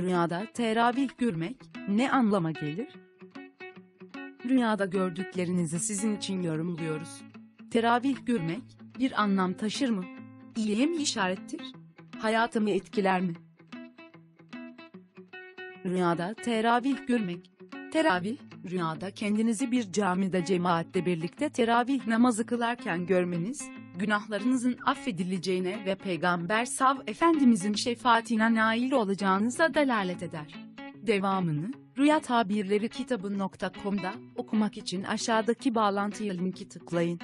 Rüyada teravih görmek ne anlama gelir? Rüyada gördüklerinizi sizin için yorumluyoruz. Teravih görmek bir anlam taşır mı? İyiye mi işarettir? Hayatımı etkiler mi? Rüyada teravih görmek. Teravih, rüyada kendinizi bir camide cemaatle birlikte teravih namazı kılarken görmeniz, günahlarınızın affedileceğine ve Peygamber Sav Efendimizin şefaatine nail olacağınıza delalet eder. Devamını, Rüya Tabirleri kitabı.com'da okumak için aşağıdaki bağlantıya linki tıklayın.